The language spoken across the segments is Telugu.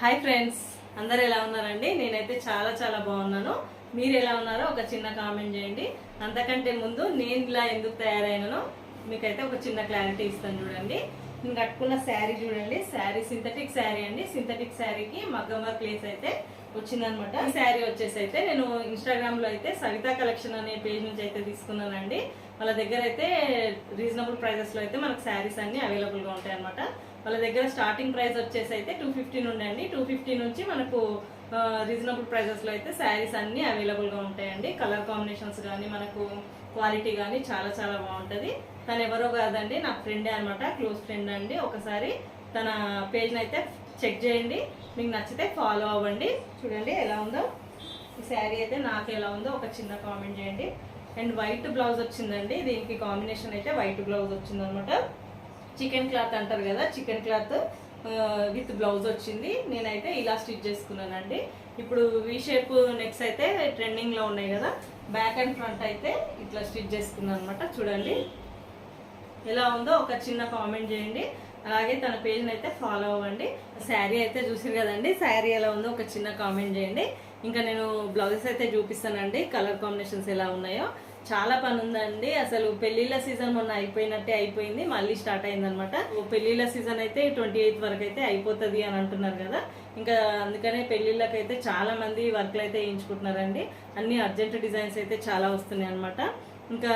హాయ్ ఫ్రెండ్స్ అందరు ఎలా ఉన్నారండి? నేనైతే చాలా చాలా బాగున్నాను. మీరు ఎలా ఉన్నారో ఒక చిన్న కామెంట్ చేయండి. అంతకంటే ముందు నేను ఇలా ఎందుకు తయారైనానో మీకైతే ఒక చిన్న క్లారిటీ ఇస్తాను చూడండి. నేను కట్టుకున్న శారీ చూడండి. శారీ సింథటిక్ శారీ అండి. సింథటిక్ శారీకి మగ్గం వర్క్ ప్లేస్ అయితే వచ్చిందనమాట. ఈ శారీ వచ్చేసి అయితే నేను ఇన్స్టాగ్రామ్లో అయితే సవితా కలెక్షన్ అనే పేజ్ నుంచి అయితే తీసుకున్నానండి. వాళ్ళ దగ్గర అయితే రీజనబుల్ ప్రైజెస్లో అయితే మనకు శారీస్ అన్ని అవైలబుల్గా ఉంటాయి అనమాట వాళ్ళ దగ్గర స్టార్టింగ్ ప్రైస్ వచ్చేసి అయితే టూ ఫిఫ్టీ నుండి అండి. టూ ఫిఫ్టీ నుంచి మనకు రీజనబుల్ ప్రైజెస్లో అయితే శారీస్ అన్నీ అవైలబుల్గా ఉంటాయండి. కలర్ కాంబినేషన్స్ కానీ మనకు క్వాలిటీ కానీ చాలా చాలా బాగుంటుంది. తను ఎవరో కాదండి నా ఫ్రెండే అనమాట క్లోజ్ ఫ్రెండ్ అండి. ఒకసారి తన పేజ్ని అయితే చెక్ చేయండి. మీకు నచ్చితే ఫాలో అవ్వండి. చూడండి ఎలా ఉందో. ఈ శారీ అయితే నాకు ఎలా ఉందో ఒక చిన్న కామెంట్ చేయండి. అండ్ వైట్ బ్లౌజ్ వచ్చిందండి. దీనికి కాంబినేషన్ అయితే వైట్ బ్లౌజ్ వచ్చిందనమాట చికెన్ క్లాత్ అంటారు కదా చికెన్ క్లాత్ విత్ బ్లౌజ్ వచ్చింది. నేనైతే ఇలా స్టిచ్ చేసుకున్నానండి. ఇప్పుడు వీ షేప్ నెక్స్ అయితే ట్రెండింగ్లో ఉన్నాయి కదా బ్యాక్ అండ్ ఫ్రంట్ అయితే ఇట్లా స్టిచ్ చేసుకున్నాను అనమాట చూడండి. ఎలా ఉందో ఒక చిన్న కామెంట్ చేయండి. అలాగే తన పేజ్ని అయితే ఫాలో అవ్వండి. శారీ అయితే చూసారు కదండి శారీ ఎలా ఉందో ఒక చిన్న కామెంట్ చేయండి. ఇంకా నేను బ్లౌజెస్ అయితే చూపిస్తానండి కలర్ కాంబినేషన్స్ ఎలా ఉన్నాయో. చాలా పని ఉందండి అసలు పెళ్ళిళ్ళ సీజన్ మొన్న అయిపోయినట్టే అయిపోయింది. మళ్ళీ స్టార్ట్ అయిందనమాట పెళ్ళిళ్ళ సీజన్ అయితే ట్వంటీ ఎయిత్ వరకు అయితే అయిపోతుంది అని అంటున్నారు కదా. ఇంకా అందుకనే పెళ్ళిళ్ళకైతే చాలా మంది వర్క్లు అయితే వేయించుకుంటున్నారండి. అన్ని అర్జెంట్ డిజైన్స్ అయితే చాలా వస్తున్నాయి అనమాట ఇంకా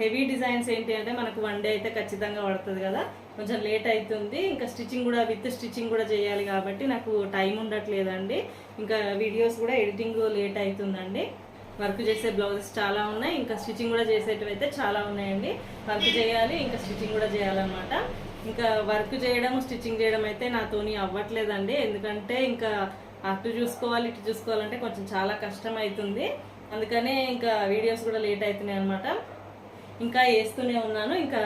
హెవీ డిజైన్స్ ఏంటి అంటే మనకు వన్ డే అయితే ఖచ్చితంగా పడుతుంది కదా. కొంచెం లేట్ అవుతుంది ఇంకా స్టిచ్చింగ్ కూడా విత్ స్టిచ్చింగ్ కూడా చేయాలి కాబట్టి నాకు టైం ఉండట్లేదండి. ఇంకా వీడియోస్ కూడా ఎడిటింగ్ లేట్ అవుతుందండి. వర్క్ చేసే బ్లౌజెస్ చాలా ఉన్నాయి. ఇంకా స్టిచ్చింగ్ కూడా చేసేటివి అయితే చాలా ఉన్నాయండి. వర్క్ చేయాలి ఇంకా స్టిచ్చింగ్ కూడా చేయాలన్నమాట. ఇంకా వర్క్ చేయడం స్టిచ్చింగ్ చేయడం అయితే నాతోని అవ్వట్లేదండి. ఎందుకంటే ఇంకా అటు చూసుకోవాలి ఇటు చూసుకోవాలంటే కొంచెం చాలా కష్టం అవుతుంది అందుకనే ఇంకా వీడియోస్ కూడా లేట్ అవుతున్నాయి అనమాట ఇంకా వేస్తూనే ఉన్నాను. ఇంకా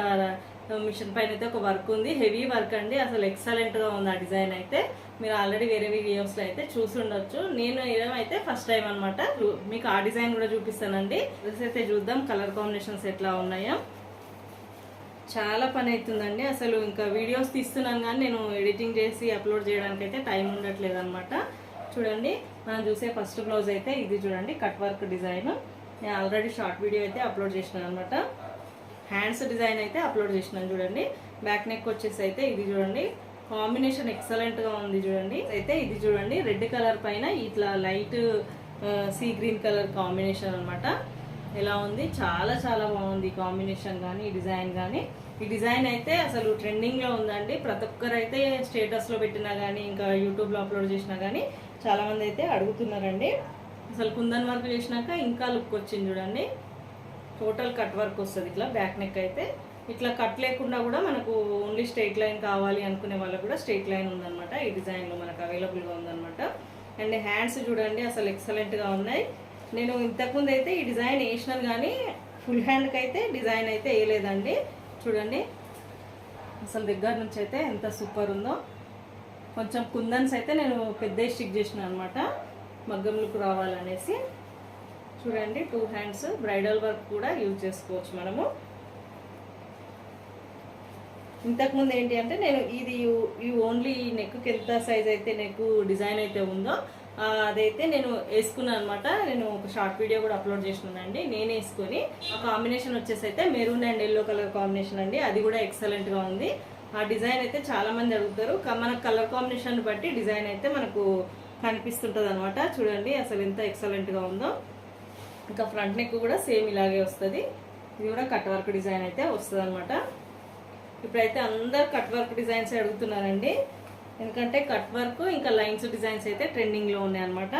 మిషన్ పైన అయితే ఒక వర్క్ ఉంది. హెవీ వర్క్ అండి. అసలు ఎక్సలెంట్గా ఉంది ఆ డిజైన్ అయితే. మీరు ఆల్రెడీ వేరే వీడియోస్లో అయితే చూసి ఉండొచ్చు. నేను ఏమైతే ఫస్ట్ టైం అనమాట మీకు ఆ డిజైన్ కూడా చూపిస్తానండి. డ్రెస్ అయితే చూద్దాం కలర్ కాంబినేషన్స్ ఎట్లా ఉన్నాయో. చాలా పని అవుతుందండి. అసలు ఇంకా వీడియోస్ తీస్తున్నాను కానీ నేను ఎడిటింగ్ చేసి అప్లోడ్ చేయడానికి అయితే టైం ఉండట్లేదు అనమాట చూడండి మనం చూసే ఫస్ట్ బ్లౌజ్ అయితే ఇది చూడండి కట్ వర్క్ డిజైన్ నేను ఆల్రెడీ షార్ట్ వీడియో అయితే అప్లోడ్ చేసినాను అనమాట హ్యాండ్స్ డిజైన్ అయితే అప్లోడ్ చేసినాను చూడండి. బ్యాక్ నెక్ వచ్చేసి అయితే ఇది చూడండి. కాంబినేషన్ ఎక్సలెంట్గా ఉంది చూడండి. అయితే ఇది చూడండి రెడ్ కలర్ పైన ఇట్లా light sea green colour combination అనమాట ఎలా ఉంది? చాలా చాలా బాగుంది కాంబినేషన్ కానీ ఈ డిజైన్ కానీ ఈ డిజైన్ అయితే అసలు ట్రెండింగ్లో ఉందండి. ప్రతి ఒక్కరు అయితే స్టేటస్లో పెట్టినా కానీ ఇంకా యూట్యూబ్లో అప్లోడ్ చేసినా కానీ చాలామంది అయితే అడుగుతున్నారండి. అసలు కుందన్ వర్క్ చేసినాక ఇంకా లుక్ వచ్చింది చూడండి. టోటల్ కట్ వర్క్ వస్తుంది ఇట్లా బ్యాక్ నెక్ అయితే. ఇట్లా కట్ లేకుండా కూడా మనకు ఓన్లీ స్ట్రైట్ లైన్ కావాలి అనుకునే వాళ్ళకు కూడా స్ట్రైట్ లైన్ ఉందన్నమాట. ఈ డిజైన్లో మనకు అవైలబుల్గా ఉందన్నమాట. అండ్ హ్యాండ్స్ చూడండి అసలు ఎక్సలెంట్గా ఉన్నాయి. నేను ఇంతకుముందు అయితే ఈ డిజైన్ వేసినాను కానీ ఫుల్ హ్యాండ్కి అయితే డిజైన్ అయితే వేయలేదండి. చూడండి అసలు దగ్గర నుంచి అయితే ఎంత సూపర్ ఉందో. కొంచెం కుందన్స్ అయితే నేను పెద్ద స్టిక్ చేసిన అనమాట మగ్గంలోకి లుక్ రావాలనేసి. చూడండి టూ హ్యాండ్స్ బ్రైడల్ వర్క్ కూడా యూజ్ చేసుకోవచ్చు మనము. ఇంతకుముందు ఏంటి అంటే నేను ఇది ఈ ఓన్లీ నెక్కి ఎంత సైజ్ అయితే నెక్ డిజైన్ అయితే ఉందో అదైతే నేను వేసుకున్నాను అనమాట నేను ఒక షార్ట్ వీడియో కూడా అప్లోడ్ చేసినానండి. నేను వేసుకొని ఆ కాంబినేషన్ వచ్చేసి అయితే maroon and yellow colour combination అండి. అది కూడా ఎక్సలెంట్గా ఉంది. ఆ డిజైన్ అయితే చాలా మంది అడుగుతారు. మన కలర్ కాంబినేషన్ బట్టి డిజైన్ అయితే మనకు కనిపిస్తుంటుంది అనమాట చూడండి అసలు ఎంత ఎక్సలెంట్గా ఉందో. ఇంకా ఫ్రంట్ నెక్ కూడా సేమ్ ఇలాగే వస్తుంది. ఇది కూడా కట్ వర్క్ డిజైన్ అయితే వస్తుంది అనమాట ఇప్పుడైతే అందరు కట్ వర్క్ డిజైన్స్ అడుగుతున్నారండి. ఎందుకంటే కట్ వర్క్ ఇంకా లైన్స్ డిజైన్స్ అయితే ట్రెండింగ్లో ఉన్నాయి అనమాట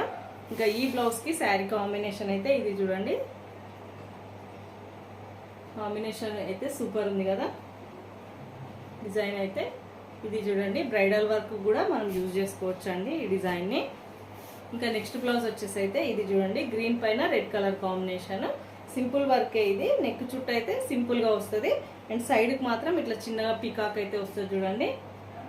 ఇంకా ఈ బ్లౌజ్కి శారీ కాంబినేషన్ అయితే ఇది చూడండి. కాంబినేషన్ అయితే సూపర్ ఉంది కదా. డిజైన్ అయితే ఇది చూడండి. బ్రైడల్ వర్క్ కూడా మనం యూజ్ చేసుకోవచ్చు అండి ఈ డిజైన్ని. ఇంకా నెక్స్ట్ బ్లౌజ్ వచ్చేసి అయితే ఇది చూడండి గ్రీన్ పైన రెడ్ కలర్ కాంబినేషన్. సింపుల్ వర్కే ఇది. నెక్ చుట్టూ అయితే సింపుల్గా వస్తుంది. అండ్ సైడ్కి మాత్రం ఇట్లా చిన్నగా పీకాక్ అయితే వస్తుంది చూడండి.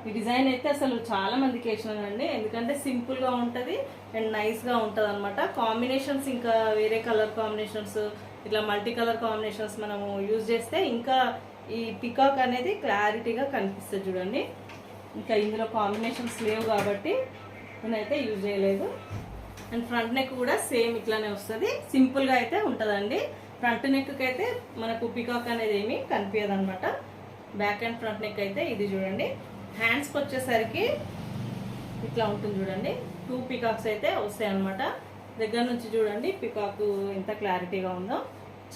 ఈ డిజైన్ అయితే అసలు చాలా మందికి వేసినానండి. ఎందుకంటే సింపుల్గా ఉంటుంది అండ్ నైస్గా ఉంటుంది అనమాట కాంబినేషన్స్ ఇంకా వేరే కలర్ కాంబినేషన్స్ ఇట్లా మల్టీ కలర్ కాంబినేషన్స్ మనము యూజ్ చేస్తే ఇంకా ఈ పికాక్ అనేది క్లారిటీగా కనిపిస్తుంది చూడండి. ఇంకా ఇందులో కాంబినేషన్స్ లేవు కాబట్టి నేనైతే యూజ్ చేయలేదు. అండ్ ఫ్రంట్ నెక్ కూడా సేమ్ ఇట్లానే వస్తుంది. సింపుల్గా అయితే ఉంటుందండి. ఫ్రంట్ నెక్కి అయితే మనకు పికాక్ అనేది ఏమీ కనిపించదు అనమాట బ్యాక్ అండ్ ఫ్రంట్ నెక్ అయితే ఇది చూడండి. హ్యాండ్స్కి వచ్చేసరికి ఇట్లా ఉంటుంది చూడండి. టూ పికాక్స్ అయితే వస్తాయి అనమాట దగ్గర నుంచి చూడండి పికాక్ ఎంత క్లారిటీగా ఉందో.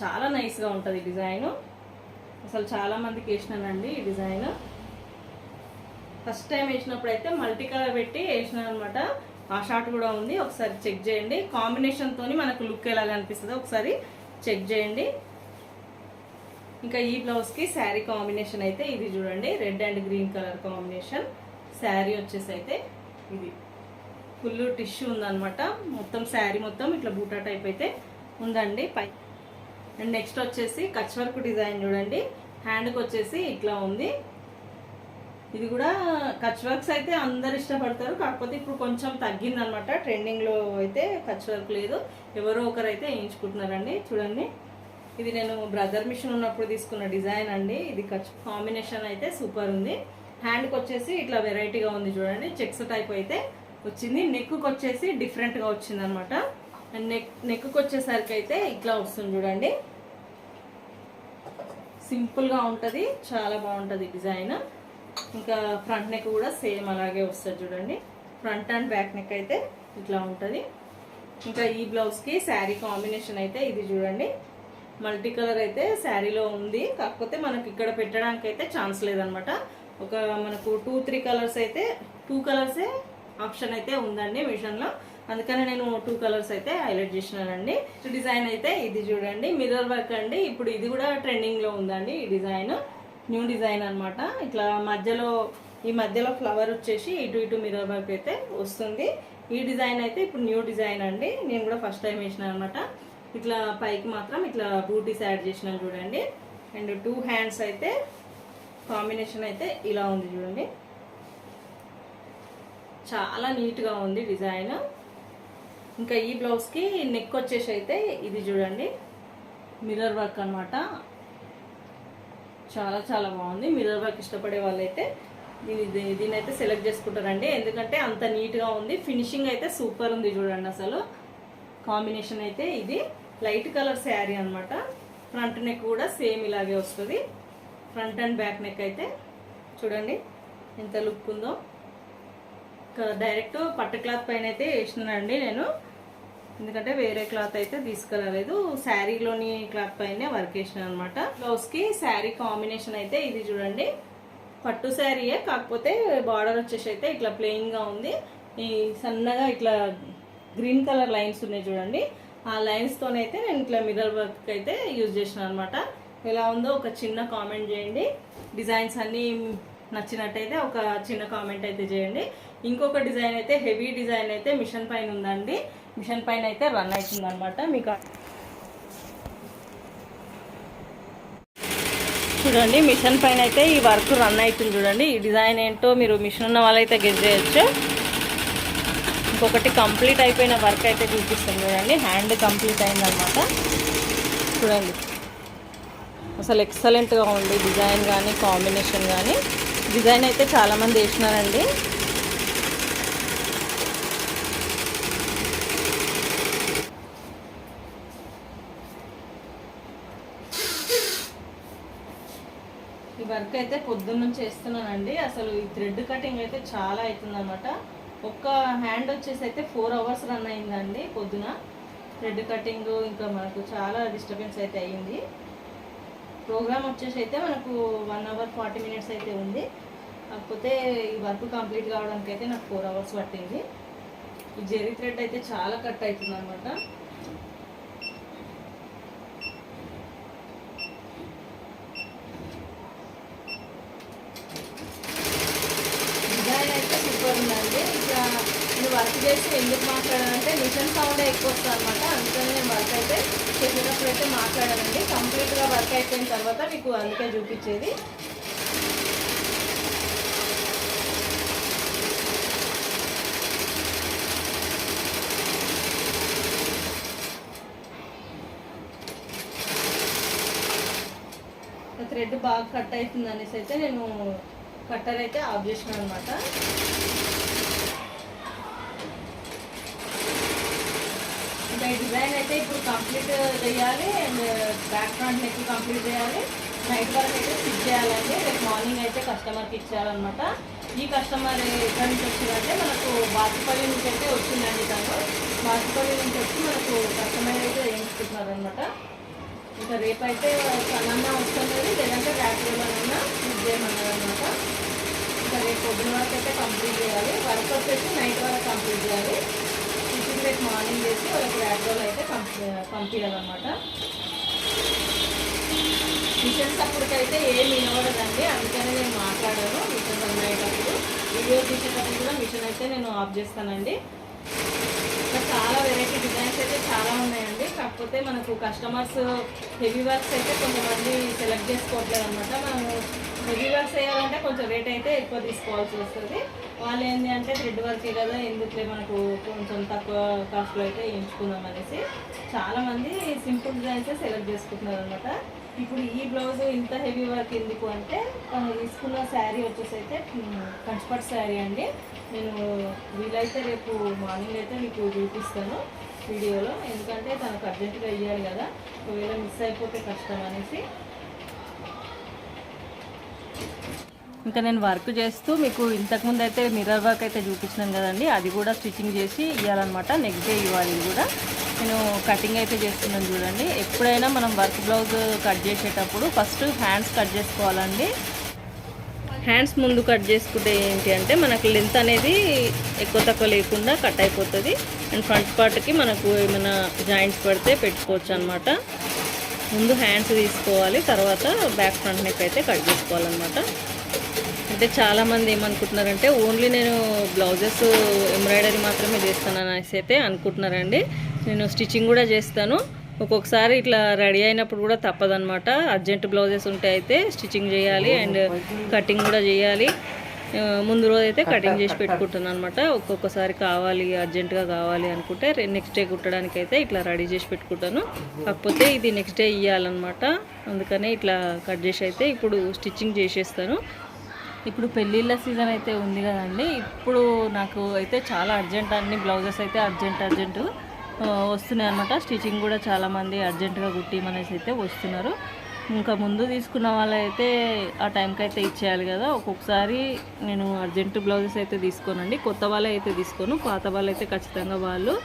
చాలా నైస్గా ఉంటుంది డిజైను. అసలు చాలామందికి వేసినానండి ఈ డిజైన్. ఫస్ట్ టైం వేసినప్పుడు అయితే మల్టీ కలర్ పెట్టి వేసినాను అనమాట ఆ షార్ట్ కూడా ఉంది. ఒకసారి చెక్ చేయండి. కాంబినేషన్తో మనకు లుక్ ఎలా కనిపిస్తుందో ఒకసారి చెక్ చేయండి. ఇంకా ఈ బ్లౌజ్కి శారీ కాంబినేషన్ అయితే ఇది చూడండి. Red and green colour combination sari వచ్చేసి అయితే ఇది. ఫుల్ టిష్యూ ఉందనమాట. మొత్తం శారీ మొత్తం ఇట్లా బూటా టైప్ అయితే ఉందండి. పై అండ్ నెక్స్ట్ వచ్చేసి కచ్ వర్క్ డిజైన్ చూడండి. హ్యాండ్కి వచ్చేసి ఇట్లా ఉంది. ఇది కూడా కచ్ వర్క్స్ అయితే అందరు ఇష్టపడతారు. కాకపోతే ఇప్పుడు కొంచెం తగ్గిందనమాట. ట్రెండింగ్లో అయితే కచ్ వర్క్ లేదు. ఎవరో ఒకరైతే వేయించుకుంటున్నారండి. చూడండి. ఇది నేను బ్రదర్ మిషన్ ఉన్నప్పుడు తీసుకున్న డిజైన్ అండి. ఇది కచ్ కాంబినేషన్ అయితే సూపర్ ఉంది. హ్యాండ్కి వచ్చేసి ఇట్లా వెరైటీగా ఉంది చూడండి. చెక్స్ టైప్ అయితే వచ్చింది. నెక్కు వచ్చేసి డిఫరెంట్గా వచ్చింది అనమాట అండ్ నెక్ నెక్కు వచ్చేసరికి అయితే ఇట్లా వస్తుంది చూడండి. సింపుల్గా ఉంటుంది. చాలా బాగుంటుంది డిజైన్. ఇంకా ఫ్రంట్ నెక్ కూడా సేమ్ అలాగే వస్తుంది చూడండి. ఫ్రంట్ అండ్ బ్యాక్ నెక్ అయితే ఇట్లా ఉంటుంది. ఇంకా ఈ బ్లౌజ్కి శారీ కాంబినేషన్ అయితే ఇది చూడండి. మల్టీ కలర్ అయితే శారీలో ఉంది. కాకపోతే మనకి ఇక్కడ పెట్టడానికి అయితే ఛాన్స్ లేదనమాట. ఒక మనకు టూ త్రీ కలర్స్ అయితే టూ కలర్సే ఆప్షన్ అయితే ఉందండి మిషన్లో అందుకని నేను టూ కలర్స్ అయితే హైలైట్ చేసినానండి. డిజైన్ అయితే ఇది చూడండి. మిర్రర్ వర్క్ అండి. ఇప్పుడు ఇది కూడా ట్రెండింగ్లో ఉందండి ఈ డిజైన్. న్యూ డిజైన్ అనమాట ఇట్లా మధ్యలో ఈ మధ్యలో ఫ్లవర్ వచ్చేసి ఇటు ఇటు మిర్రర్ వర్క్ అయితే వస్తుంది. ఈ డిజైన్ అయితే ఇప్పుడు న్యూ డిజైన్ అండి. నేను కూడా ఫస్ట్ టైం వేసిన అనమాట ఇట్లా పైకి మాత్రం ఇట్లా బూటీస్ యాడ్ చేసినాను చూడండి. అండ్ టూ హ్యాండ్స్ అయితే కాంబినేషన్ అయితే ఇలా ఉంది చూడండి. చాలా నీట్గా ఉంది డిజైన్. ఇంకా ఈ బ్లౌజ్కి నెక్ వచ్చేసి అయితే ఇది చూడండి. మిర్రర్ వర్క్ అన్నమాట. చాలా చాలా బాగుంది. మిర్రర్ వర్క్ ఇష్టపడే వాళ్ళైతే దీని దీని అయితే సెలెక్ట్ చేసుకుంటారండి. ఎందుకంటే అంత నీట్గా ఉంది. ఫినిషింగ్ అయితే సూపర్ ఉంది చూడండి అసలు. కాంబినేషన్ అయితే ఇది. లైట్ కలర్ శారీ అనమాట ఫ్రంట్ నెక్ కూడా సేమ్ ఇలాగే వస్తుంది. ఫ్రంట్ అండ్ బ్యాక్ నెక్ అయితే చూడండి ఎంత లుక్ ఉందో. డైరెక్ట్ పట్టు క్లాత్ పైన అయితే వేసినానండి నేను. ఎందుకంటే వేరే క్లాత్ అయితే తీసుకురాలేదు శారీలోని క్లాత్ పైనే వర్క్ వేసిన అనమాట బ్లౌజ్కి శారీ కాంబినేషన్ అయితే ఇది చూడండి. పట్టు శారీయే కాకపోతే బార్డర్ వచ్చేసి అయితే ఇట్లా ప్లెయిన్గా ఉంది. ఈ సన్నగా ఇట్లా గ్రీన్ కలర్ లైన్స్ ఉన్నాయి చూడండి. ఆ లైన్స్తోనైతే నేను ఇట్లా మిర్రర్ వర్క్ అయితే యూజ్ చేసిన అనమాట ఎలా ఉందో ఒక చిన్న కామెంట్ చేయండి. డిజైన్స్ అన్నీ నచ్చినట్టయితే ఒక చిన్న కామెంట్ అయితే చేయండి. ఇంకొక డిజైన్ అయితే హెవీ డిజైన్ అయితే మిషన్ పైన ఉందండి. మిషన్ పైన అయితే రన్ అవుతుంది అనమాట మీకు చూడండి మిషన్ పైన అయితే ఈ వర్క్ రన్ అవుతుంది చూడండి. ఈ డిజైన్ ఏంటో మీరు మిషన్ ఉన్న వాళ్ళైతే గెట్ చేయొచ్చు. ఇంకొకటి కంప్లీట్ అయిపోయిన వర్క్ అయితే చూపిస్తుంది చూడండి. హ్యాండ్ కంప్లీట్ అయిందనమాట చూడండి. అసలు ఎక్సలెంట్గా ఉంది డిజైన్ కానీ కాంబినేషన్ కానీ డిజైన్ అయితే చాలామంది వేసినారండి ఈ వర్క్ అయితే పొద్దున్న నుంచి చేస్తున్నానండి. అసలు ఈ థ్రెడ్ కటింగ్ అయితే చాలా అవుతుంది అనమాట ఒక్క హ్యాండ్ వచ్చేసి అయితే ఫోర్ అవర్స్ రన్ అయిందండి పొద్దున. థ్రెడ్ కటింగ్ ఇంకా మనకు చాలా డిస్టర్బెన్స్ అయితే అయ్యింది. ప్రోగ్రామ్ వచ్చేసి అయితే మనకు వన్ అవర్ ఫార్టీ మినిట్స్ అయితే ఉంది. కాకపోతే ఈ వర్క్ కంప్లీట్ కావడానికి అయితే నాకు ఫోర్ అవర్స్ పట్టింది. ఈ జెరీ థ్రెడ్ అయితే చాలా కట్ అవుతుంది అనమాట డిజైన్ అయితే సూపర్ ఉందండి ఇంకా నేను వర్క్ చేసి ఎందుకు మాట్లాడానంటే మిషన్ సౌండ్ ఎక్కువ వస్తుంది అనమాట అందుకని నేను వర్క్ అయితే చేసేటప్పుడు అయితే మాట్లాడానండి కంప్లీట్గా వర్క్ అయిపోయిన తర్వాత మీకు అందుకే చూపించేది. థ్రెడ్ బాగా కట్ అవుతుంది అనేసి అయితే నేను కట్టర్ అయితే ఆఫ్ చేసినాను అనమాట ఇంకా ఈ డిజైన్ అయితే ఇప్పుడు కంప్లీట్ చేయాలి and back front neck complete చేయాలి. నైట్ వరకు అయితే స్టిచ్ చేయాలండి. రేపు మార్నింగ్ అయితే కస్టమర్కి ఇచ్చేయాలన్నమాట ఈ కస్టమర్ ఎక్కడి నుంచి వచ్చిందంటే మనకు బాచుపల్లి నుంచి అయితే వచ్చిందండి తను. బాచుపల్లి నుంచి వచ్చి మనకు కస్టమర్ అయితే వేయించుకుంటున్నారు అనమాట ఇంకా రేపు అయితే సన్నన్న వస్తున్నది లేదంటే రాత్రి ఏమన్నా చేయమన్నారు అనమాట ఇంకా రేపు పొద్దున వరకు అయితే కంప్లీట్ చేయాలి. వర్క్ వచ్చేసి నైట్ వరకు కంప్లీట్ చేయాలి. స్టిచ్చింగ్ రేపు మార్నింగ్ చేసి వాళ్ళకి రాత్రి అయితే కంప్లీ పంపించాలన్నమాట మిషన్స్ అప్పటికైతే ఏం వినబడదండి. అందుకనే నేను మాట్లాడాను మిషన్స్ అమ్మేటప్పుడు వీడియో తీసేటప్పుడు కూడా మిషన్ అయితే నేను ఆఫ్ చేస్తానండి. ఇంకా చాలా వెరైటీ డిజైన్స్ అయితే చాలా ఉన్నాయండి. కాకపోతే మనకు కస్టమర్స్ హెవీ వర్క్స్ అయితే కొంతమంది సెలెక్ట్ చేసుకోవట్లేదు అనమాట మనము హెవీ వర్క్స్ వేయాలంటే కొంచెం రేట్ అయితే ఎక్కువ తీసుకోవాల్సి వస్తుంది. వాళ్ళు ఏంటి అంటే థ్రెడ్ వర్కే కదా ఎందుకులే మనకు కొంచెం తక్కువ కాస్ట్లో అయితే ఎంచుకుందాం అనేసి. చాలామంది సింపుల్ డిజైన్సే సెలెక్ట్ చేసుకుంటున్నారు అనమాట ఇప్పుడు ఈ బ్లౌజ్ ఇంత హెవీ వర్క్ ఎందుకు అంటే తను తీసుకున్న శారీ వచ్చేసి అయితే కంచిపట్ శారీ అండి. నేను వీలైతే రేపు మార్నింగ్ అయితే మీకు చూపిస్తాను వీడియోలో. ఎందుకంటే తనకు అర్జెంటుగా ఇవ్వాలి కదా. ఒకవేళ మిస్ అయిపోతే కష్టం అనేసి. ఇంకా నేను వర్క్ చేస్తూ మీకు ఇంతకుముందు అయితే మిర్రర్ వర్క్ అయితే చూపించినాను కదండి. అది కూడా స్టిచ్చింగ్ చేసి ఇవ్వాలన్నమాట నెక్స్ట్ డే ఇవ్వాలి కూడా. నేను కటింగ్ అయితే చేస్తున్నాను చూడండి. ఎప్పుడైనా మనం వర్క్ బ్లౌజ్ కట్ చేసేటప్పుడు ఫస్ట్ హ్యాండ్స్ కట్ చేసుకోవాలండి. హ్యాండ్స్ ముందు కట్ చేసుకుంటే ఏంటి అంటే మనకు లెంత్ అనేది ఎక్కువ తక్కువ లేకుండా కట్ అయిపోతుంది. అండ్ ఫ్రంట్ పార్ట్కి మనకు ఏమైనా జాయింట్స్ పడితే పెట్టుకోవచ్చు అనమాట ముందు హ్యాండ్స్ తీసుకోవాలి. తర్వాత బ్యాక్ ఫ్రంట్ నెక్ అయితే కట్ చేసుకోవాలన్నమాట. అంటే చాలామంది ఏమనుకుంటున్నారంటే ఓన్లీ నేను బ్లౌజెస్ ఎంబ్రాయిడరీ మాత్రమే చేస్తాను అనేసి అయితే అనుకుంటున్నారండి. నేను స్టిచ్చింగ్ కూడా చేస్తాను. ఒక్కొక్కసారి ఇట్లా రెడీ అయినప్పుడు కూడా తప్పదనమాట అర్జెంట్ బ్లౌజెస్ ఉంటే అయితే స్టిచ్చింగ్ చేయాలి అండ్ కటింగ్ కూడా చేయాలి. ముందు రోజు అయితే కటింగ్ చేసి పెట్టుకుంటాను అనమాట ఒక్కొక్కసారి కావాలి అర్జెంటుగా కావాలి అనుకుంటే నెక్స్ట్ డే కుట్టడానికి అయితే ఇట్లా రెడీ చేసి పెట్టుకుంటాను. కాకపోతే ఇది నెక్స్ట్ డే ఇవ్వాలన్నమాట అందుకనే ఇట్లా కట్ చేసి అయితే ఇప్పుడు స్టిచ్చింగ్ చేసేస్తాను. ఇప్పుడు పెళ్ళిళ్ళ సీజన్ అయితే ఉంది కదండి. ఇప్పుడు నాకు అయితే చాలా అర్జెంట్ అన్ని బ్లౌజెస్ అయితే అర్జెంట్ అర్జెంట్ వస్తున్నాయి అనమాట స్టిచ్చింగ్ కూడా చాలామంది అర్జెంటుగా కుట్టిమనేసి అయితే వస్తున్నారు. ఇంకా ముందు తీసుకున్న వాళ్ళైతే ఆ టైంకి అయితే ఇచ్చేయాలి కదా. ఒక్కొక్కసారి నేను అర్జెంటు బ్లౌజెస్ అయితే తీసుకోనండి. కొత్త వాళ్ళే అయితే తీసుకోను. పాత వాళ్ళు అయితే ఖచ్చితంగా వాళ్ళు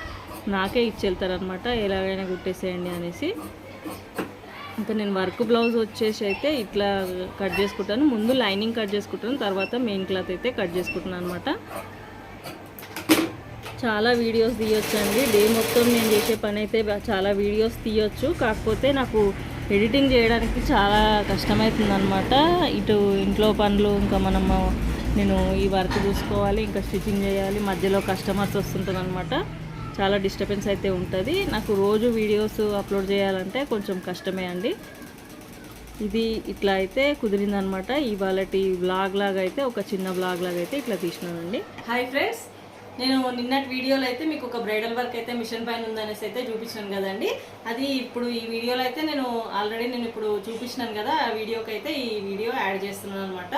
నాకే ఇచ్చేళ్తారనమాట ఎలాగైనా కుట్టేసేయండి అనేసి. ఇంకా నేను వర్క్ బ్లౌజ్ వచ్చేసి అయితే ఇట్లా కట్ చేసుకుంటాను. ముందు లైనింగ్ కట్ చేసుకుంటాను. తర్వాత మెయిన్ క్లాత్ అయితే కట్ చేసుకుంటున్నాను అనమాట చాలా వీడియోస్ తీయొచ్చండి. డే మొత్తం నేను చేసే పని అయితే చాలా వీడియోస్ తీయొచ్చు. కాకపోతే నాకు ఎడిటింగ్ చేయడానికి చాలా కష్టమవుతుంది అనమాట ఇటు ఇంట్లో పనులు ఇంకా మనము నేను ఈ వర్క్ చూసుకోవాలి ఇంకా స్టిచ్చింగ్ చేయాలి. మధ్యలో కస్టమర్స్ వస్తుంటారు అనమాట చాలా డిస్టర్బెన్స్ అయితే ఉంటుంది. నాకు రోజు వీడియోస్ అప్లోడ్ చేయాలంటే కొంచెం కష్టమే అండి. ఇది ఇట్లా అయితే కుదిరిందనమాట. ఇవాళ బ్లాగ్ లాగా అయితే ఒక చిన్న బ్లాగ్ లాగా అయితే ఇట్లా తీసినానండి. హాయ్ ఫ్రెండ్స్ నేను నిన్నటి వీడియోలో అయితే మీకు ఒక బ్రైడల్ వర్క్ అయితే మిషన్ పైన ఉందనేసి అయితే చూపించాను కదండి. అది ఇప్పుడు ఈ వీడియోలో అయితే నేను ఆల్రెడీ నేను ఇప్పుడు చూపించినాను కదా ఆ వీడియోకి అయితే ఈ వీడియో యాడ్ చేస్తున్నాను అనమాట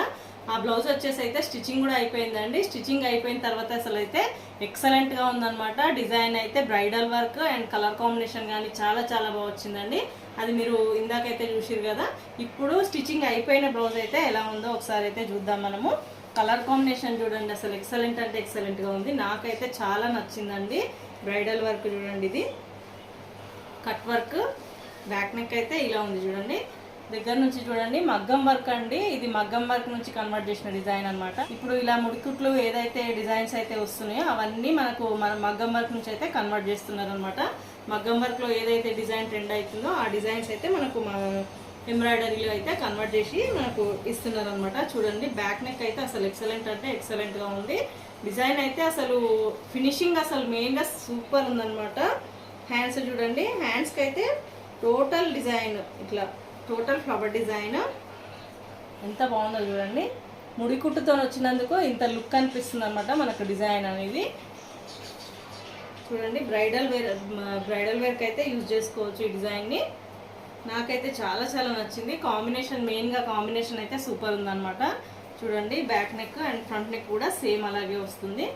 ఆ బ్లౌజ్ వచ్చేసి అయితే స్టిచ్చింగ్ కూడా అయిపోయిందండి. స్టిచ్చింగ్ అయిపోయిన తర్వాత అసలు అయితే ఎక్సలెంట్గా ఉందన్నమాట. డిజైన్ అయితే bridal work and colour combination కానీ చాలా చాలా బాగా వచ్చిందండి. అది మీరు ఇందాకైతే చూసిరు కదా ఇప్పుడు స్టిచ్చింగ్ అయిపోయిన బ్లౌజ్ అయితే ఎలా ఉందో ఒకసారి అయితే చూద్దాం మనము. కలర్ కాంబినేషన్ చూడండి అసలు ఎక్సలెంట్ అంటే ఎక్సలెంట్గా ఉంది. నాకైతే చాలా నచ్చిందండి. బ్రైడల్ వర్క్ చూడండి ఇది. Cut work. బ్యాక్ నెక్ అయితే ఇలా ఉంది చూడండి. దగ్గర నుంచి చూడండి మగ్గం వర్క్ అండి. ఇది మగ్గం వర్క్ నుంచి కన్వర్ట్ చేసిన డిజైన్ అన్నమాట. ఇప్పుడు ఇలా ముడికుట్లు ఏదైతే డిజైన్స్ అయితే వస్తున్నాయో అవన్నీ మనకు మన మగ్గం వర్క్ నుంచి అయితే కన్వర్ట్ చేస్తున్నారు అనమాట మగ్గం వర్క్లో ఏదైతే డిజైన్ ట్రెండ్ అవుతుందో ఆ డిజైన్స్ అయితే మనకు మన ఎంబ్రాయిడరీలో అయితే కన్వర్ట్ చేసి మనకు ఇస్తున్నారు అనమాట చూడండి బ్యాక్ నెక్ అయితే అసలు ఎక్సలెంట్ అంటే ఎక్సలెంట్గా ఉంది. డిజైన్ అయితే అసలు ఫినిషింగ్ అసలు మెయిన్గా సూపర్ ఉందనమాట హ్యాండ్స్ చూడండి హ్యాండ్స్కి అయితే టోటల్ డిజైన్ ఇట్లా టోటల్ ఫ్లవర్ డిజైన్. ఎంత బాగుందో చూడండి. ముడి కుట్టుతో వచ్చినందుకు ఇంత లుక్ అనిపిస్తుంది అనమాట మనకు డిజైన్ అనేది. చూడండి బ్రైడల్ వేర్ బ్రైడల్ వేర్కి అయితే యూజ్ చేసుకోవచ్చు ఈ డిజైన్ని. నాకైతే చాలా చాలా నచ్చింది. కాంబినేషన్ మెయిన్గా కాంబినేషన్ అయితే సూపర్ ఉందన్నమాట. చూడండి back neck and front neck కూడా సేమ్ అలాగే వస్తుంది.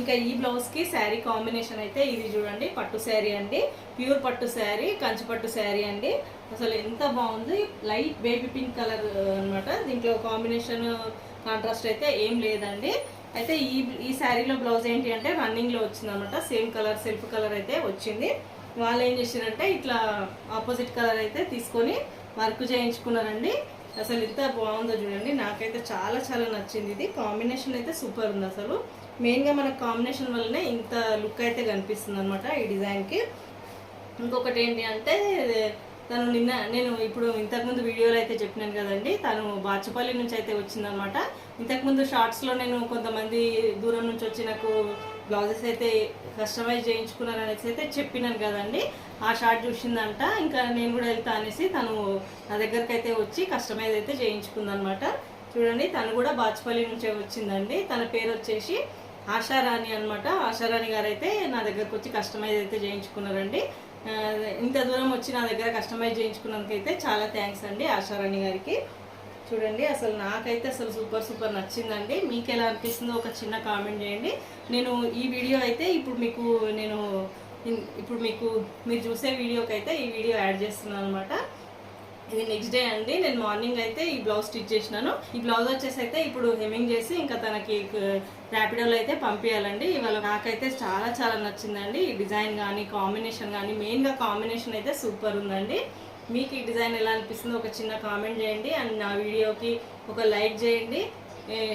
ఇంకా ఈ బ్లౌజ్కి శారీ కాంబినేషన్ అయితే ఇది చూడండి పట్టు శారీ అండి ప్యూర్ పట్టు శారీ కంచి పట్టు శారీ అండి. అసలు ఎంత బాగుంది లైట్ బేబీ పింక్ కలర్ అన్నమాట. దీంట్లో కాంబినేషన్ కాంట్రాస్ట్ అయితే ఏం లేదండి. అయితే ఈ ఈ శారీలో బ్లౌజ్ ఏంటి అంటే రన్నింగ్లో వచ్చింది అనమాట సేమ్ కలర్ సెల్ఫ్ కలర్ అయితే వచ్చింది. వాళ్ళు ఏం చేశారంటే ఇట్లా ఆపోజిట్ కలర్ అయితే తీసుకొని వర్క్ చేయించుకున్నారండి. అసలు ఎంత బాగుందో చూడండి. నాకైతే చాలా చాలా నచ్చింది ఇది. కాంబినేషన్ అయితే సూపర్ ఉంది అసలు. మెయిన్గా మనకు కాంబినేషన్ వల్లనే ఇంత లుక్ అయితే కనిపిస్తుంది అనమాట ఈ డిజైన్కి. ఇంకొకటి ఏంటి అంటే తను నిన్న నేను ఇప్పుడు ఇంతకుముందు వీడియోలో అయితే చెప్పినాను కదండి తను బాచుపల్లి నుంచి అయితే వచ్చిందనమాట ఇంతకుముందు షార్ట్స్లో నేను కొంతమంది దూరం నుంచి వచ్చి నాకు బ్లౌజెస్ అయితే కస్టమైజ్ చేయించుకున్నాను అనేసి అయితే చెప్పినాను కదండి. ఆ షార్ట్ చూసిందంట ఇంకా నేను కూడా వెళ్తా అనేసి తను నా దగ్గరికి అయితే వచ్చి కస్టమైజ్ అయితే చేయించుకుందనమాట చూడండి తను కూడా బాచుపల్లి నుంచే వచ్చిందండి. తన పేరు వచ్చేసి ఆశారాణి అనమాట ఆశారాణి గారు అయితే నా దగ్గరకు వచ్చి కస్టమైజ్ అయితే చేయించుకున్నారండి. ఇంత దూరం వచ్చి నా దగ్గర కస్టమైజ్ చేయించుకున్నందుకైతే చాలా థ్యాంక్స్ అండి ఆశారాణి గారికి. చూడండి అసలు నాకైతే అసలు సూపర్ సూపర్ నచ్చిందండి. మీకు ఎలా అనిపిస్తుందో ఒక చిన్న కామెంట్ చేయండి. నేను ఈ వీడియో అయితే ఇప్పుడు మీకు నేను ఇప్పుడు మీకు మీరు చూసే వీడియోకి అయితే ఈ వీడియో యాడ్ చేస్తున్నాను అనమాట ఇది నెక్స్ట్ డే అండి. నేను మార్నింగ్ అయితే ఈ బ్లౌజ్ స్టిచ్ చేసినాను. ఈ బ్లౌజ్ వచ్చేసి అయితే ఇప్పుడు హెమ్మింగ్ చేసి ఇంకా తనకి ర్యాపిడోలో అయితే పంపించాలండి ఇవాళ నాకైతే చాలా చాలా నచ్చిందండి. ఈ డిజైన్ కానీ కాంబినేషన్ కానీ మెయిన్గా కాంబినేషన్ అయితే సూపర్ ఉందండి. మీకు ఈ డిజైన్ ఎలా అనిపిస్తుందో ఒక చిన్న కామెంట్ చేయండి. అండ్ నా వీడియోకి ఒక లైక్ చేయండి.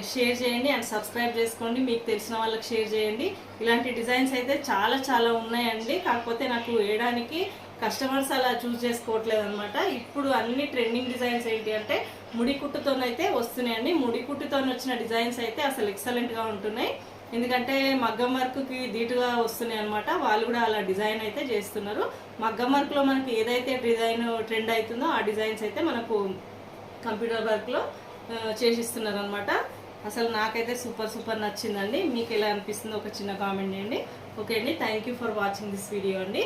షేర్ చేయండి. అండ్ సబ్స్క్రైబ్ చేసుకోండి. మీకు తెలిసిన వాళ్ళకి షేర్ చేయండి. ఇలాంటి డిజైన్స్ అయితే చాలా చాలా ఉన్నాయండి. కాకపోతే నాకు వేయడానికి కస్టమర్స్ అలా చూస్ చేసుకోవట్లేదు అనమాట ఇప్పుడు అన్ని ట్రెండింగ్ డిజైన్స్ ఏంటి అంటే ముడి కుట్టుతోనైతే వస్తున్నాయండి. ముడి కుట్టుతో వచ్చిన డిజైన్స్ అయితే అసలు ఎక్సలెంట్గా ఉంటున్నాయి. ఎందుకంటే మగ్గం వర్క్కి ధీటుగా వస్తున్నాయి అనమాట వాళ్ళు కూడా అలా డిజైన్ అయితే చేస్తున్నారు. మగ్గం వర్క్లో మనకి ఏదైతే డిజైన్ ట్రెండ్ అవుతుందో ఆ డిజైన్స్ అయితే మనకు కంప్యూటర్ వర్క్లో చేసిస్తున్నారు అనమాట అసలు నాకైతే సూపర్ సూపర్ నచ్చిందండి. మీకు ఎలా అనిపిస్తుందో ఒక చిన్న కామెంట్ చేయండి. ఓకే అండి. Thank you for watching this video అండి.